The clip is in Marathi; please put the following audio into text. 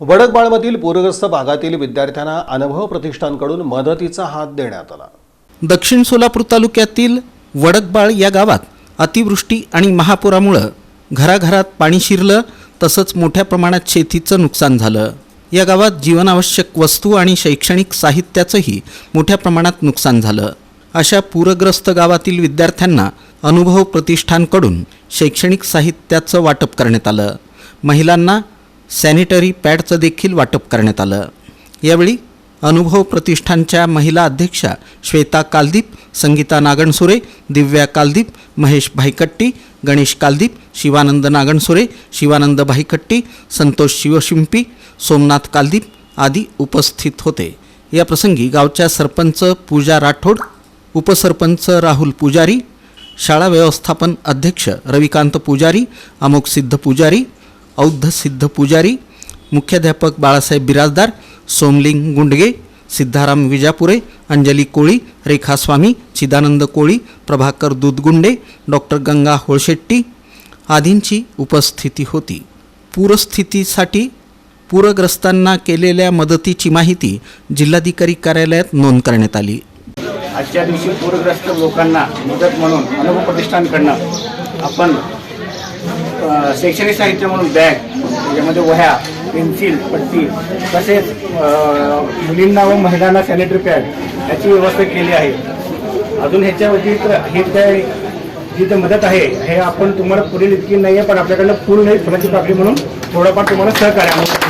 वडकबाळमधील पूरग्रस्त भागातील विद्यार्थ्यांना अनुभव प्रतिष्ठानकडून मदतीचा हात देण्यात आला. दक्षिण सोलापूर तालुक्यातील वडकबाळ या गावात अतिवृष्टी आणि महापुरामुळं घराघरात पाणी शिरलं तसंच मोठ्या प्रमाणात शेतीचं नुकसान झालं. या गावात जीवनावश्यक वस्तू आणि शैक्षणिक साहित्याचंही मोठ्या प्रमाणात नुकसान झालं. अशा पूरग्रस्त गावातील विद्यार्थ्यांना अनुभव प्रतिष्ठानकडून शैक्षणिक साहित्याचं वाटप करण्यात आलं. महिलांना सॅनिटरी पॅडचं देखील वाटप करण्यात आलं. यावेळी अनुभव प्रतिष्ठानच्या महिला अध्यक्षा श्वेता कालदीप संगीता नागणसुरे दिव्या कालदीप महेश भाईकट्टी गणेश कालदीप शिवानंद नागणसुरे शिवानंद भाईकट्टी संतोष शिवशिंपी सोमनाथ कालदीप आदी उपस्थित होते. या प्रसंगी गावच्या सरपंच पूजा राठोड उपसरपंच राहुल पुजारी शाळा व्यवस्थापन अध्यक्ष रविकांत पुजारी अमोक सिद्ध पुजारी औद्ध सिद्ध पुजारी मुख्याध्यापक बाळासाहेब बिराजदार सोमलिंग गुंडगे सिद्धाराम विजापुरे अंजली कोळी रेखा स्वामी चिदानंद कोळी प्रभाकर दूधगुंडे डॉक्टर गंगा होळशेट्टी आदींची उपस्थिती होती. पूरस्थितीसाठी पूरग्रस्तांना केलेल्या मदतीची माहिती जिल्हाधिकारी कार्यालयात नोंद करण्यात आली. आजच्या दिवशी पूरग्रस्त लोकांना मदत म्हणून अनुभव प्रतिष्ठानकडनं आपण शैक्षणिक साहित्य म्हणून बॅग त्याच्यामध्ये वह्या पेन्सिल पट्टी तसेच मुलींना व महिलांना सॅनिटरी पॅड याची व्यवस्था केली आहे. अजून ह्याच्या व्यतिरिक्त हे काय जी ते मदत आहे हे आपण तुम्हाला पुढील इतकी नाही आहे पण आपल्याकडनं फुल नाही फुलाची पाकळी म्हणून थोडंफार तुम्हाला सहकार्य